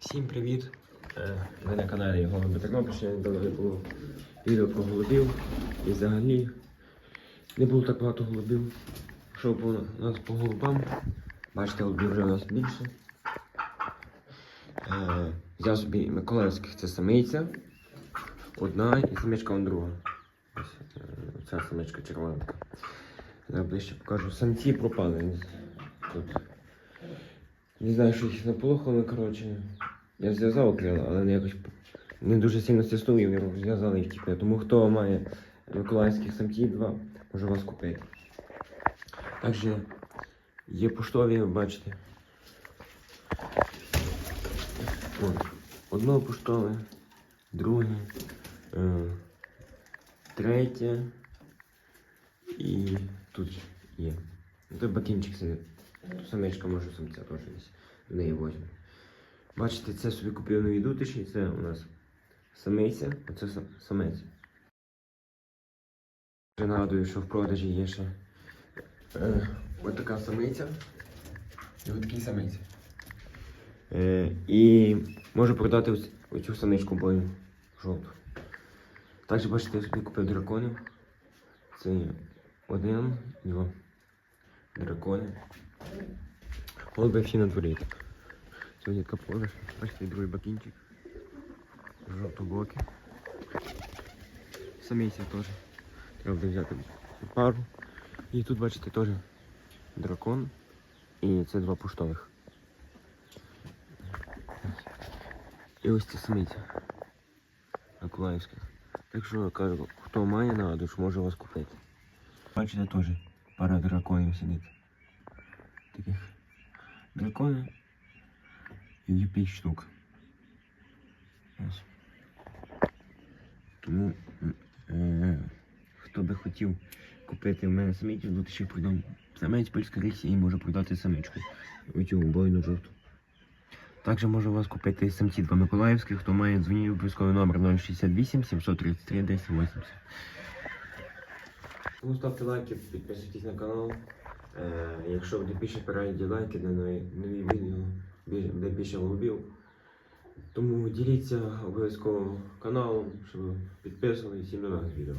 Всім привіт! Е, Ви на каналі Голуби Тернопільщини. Давно не було відео про голубів. І взагалі не було так багато голубів. Що по нас по голубам. Бачите, голубів вже у нас більше. Е, Взяв собі Миколаївських це самиця. Одна і самичка он друга. Ось е, ця самичка червона. Зараз ближче покажу. Самці пропали. Тут. Не знаю, що їх наполохали, коротше. Я зв'язав крила, але не якось не дуже сильно стиснув і розв'язали їх тільки. Тому хто має миколаївських самців два, може вас купити. Також є поштові, бачите. От. Одно поштове, друге, е, третє і тут є. Тут бакінчик сидить. Самичка може самця теж десь в неї возьме. Бачите, це собі купив нові дутиші, це у нас самиця, оце самець. Нагадую, що в продажі є ще е, ось така самиця і ось такий самець. Е, і можу продати ось, оцю самичку бою жовту. Також бачите, я собі купив драконів. Це один, два дракони. Голуби всі на дворі. Сьогодні така подорож. Бачите, другий бакінчик. Жовтобокі. Самійся теж. Треба буде взяти пару. І тут бачите теж дракон. І це два поштових. І ось це самиця. Миколаївська. Так що кажу, хто має на душ, може вас купити. Бачите теж пара драконів сидить. Таких драконів. І є 5 штук. Тому м, е, хто би хотів купити в мене самицю, то ще продам самець польська рисі і може продати самичку. Оцю бойну жовту. Також можу у вас купити самці два Миколаївських, хто має дзвоніть обов'язковий номер 068 733 1080. Тому ставте лайки, підписуйтесь на канал. Е, якщо буде більше переглядів лайки на нові відео, буде більше голубів. Тому діліться обов'язково каналом, щоб підписували і всім до нових відео.